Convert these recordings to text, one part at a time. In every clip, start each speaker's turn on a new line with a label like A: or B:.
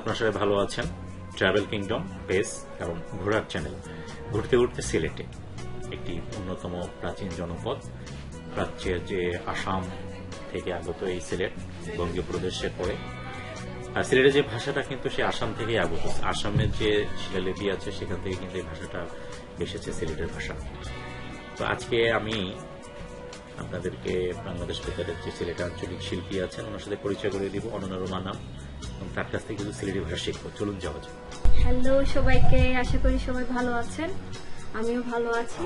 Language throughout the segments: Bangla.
A: আপনার সবাই ভালো আছেন। ট্রাভেল কিংডম পেস এবং ঘোরার চ্যানেল ঘুরতে ঘুরতে সিলেটে একটি অন্যতম প্রাচীন জনপদ প্রাচ্যের যে আসাম থেকে আগত এই সিলেট বঙ্গীয় প্রদেশে পড়ে। আর সিলেটের যে ভাষাটা কিন্তু সে আসাম থেকেই আগত। আসামের যে শিলালিপি আছে, সেখান থেকে কিন্তু এই ভাষাটা এসেছে সিলেটের ভাষা। তো আজকে আমি আপনাদেরকে বাংলাদেশ বেতারের যে সিলেট আঞ্চলিক শিল্পী আছেন, ওনার সাথে পরিচয় করে দিব। অনন্য রোমা নাম। তার কাছ থেকে কিছু সিলেটি ভাষা শিখব। চলুন যাওয়া যাক।
B: হ্যালো সবাইকে আশা করি সবাই ভালো আছেন। আমিও ভালো আছি।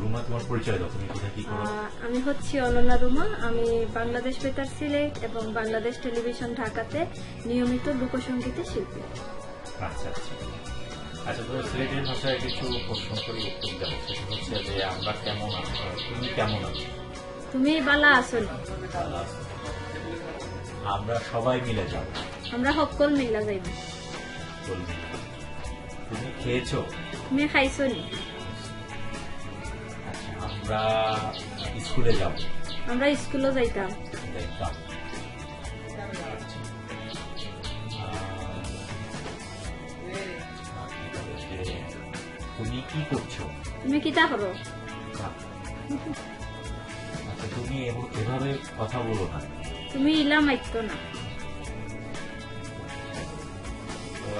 A: রুমা তোমার পরিচয় দাও তুমি কোথায় কি করো?
B: আহ, আমি হচ্ছি অনন্যা রুমা। আমি বাংলাদেশ বেতার সিলেট এবং বাংলাদেশ টেলিভিশন ঢাকাতে নিয়মিত লোকসঙ্গীতে শিল্পী।
A: আচ্ছা আচ্ছা। আচ্ছা তো সিলেটের ভাষায় কিছু প্রশ্ন করি উত্তর দেবো সেটা হচ্ছে যে আমরা কেমন আছি তুমি কেমন আছো?
B: তুমি বালা
A: আছো। আমরা সবাই মিলে যাব।
B: আমরা সকল মিলা যাইব।
A: তুমি খেয়েছো?
B: তুমি খাইছনি
A: আচ্ছা আমরা স্কুলে যাব।
B: আমরা স্কুলে যাইতাম।
A: তুমি কি করছ?
B: তুমি কিতা করো?
A: আচ্ছা তুমি এভাবে কথা বলো না।
B: তুমি ইলা মাইত না।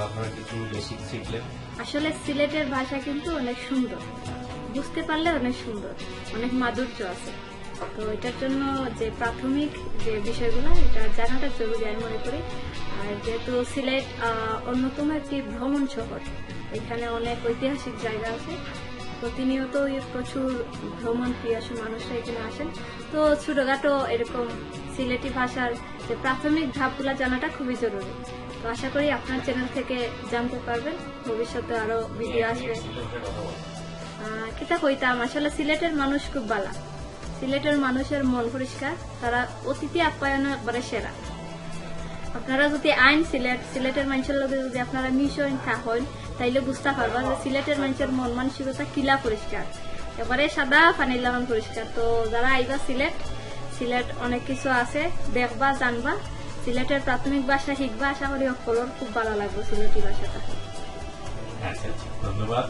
A: আপনারা কিছু বেসিক শিখলেন?
B: আসলে সিলেটের ভাষা কিন্তু অনেক সুন্দর। বুঝতে পারলে অনেক সুন্দর অনেক মাধুর্য আছে। তো এটার জন্য যে প্রাথমিক যে বিষয়গুলো এটা জানাটা জরুরি আমি মনে করি। আর যেহেতু সিলেট আহ, অন্যতম একটি ভ্রমণ শহর এখানে অনেক ঐতিহাসিক জায়গা আছে। প্রতিনিয়ত প্রচুর ভ্রমণ প্রিয়াসী মানুষরা এখানে আসেন। তো ছোটখাটো এরকম সিলেটি ভাষার যে প্রাথমিক ধাপগুলো জানাটা খুবই জরুরি। তো আশা করি আপনার চ্যানেল থেকে জানতে পারবেন ভবিষ্যতে আরও ভিডিও আসবে। আহ, কিতা কইতাম আসলে সিলেটের মানুষ খুব বালা। সিলেটের মানুষের মন পরিষ্কার তারা অতিথি আপ্যায়ন একবারে সেরা। আপনারা যদি আইন সিলেট, সিলেটের মানুষের লগে যদি আপনারা মিশন থাকেন, তাইলে বুঝতে পারবা যে সিলেটের মানুষের মন মানসিকতা কিলা পরিষ্কার। এবারে সাদা পানির লাগান পরিষ্কার। তো যারা আইবা সিলেট সিলেট অনেক কিছু আছে, দেখবা, জানবা। সিলেটের প্রাথমিক ভাষা শিখবা, আশা করি সকলের খুব ভালো লাগবে সিলেটি ভাষাটা।
A: অসংখ্য ধন্যবাদ।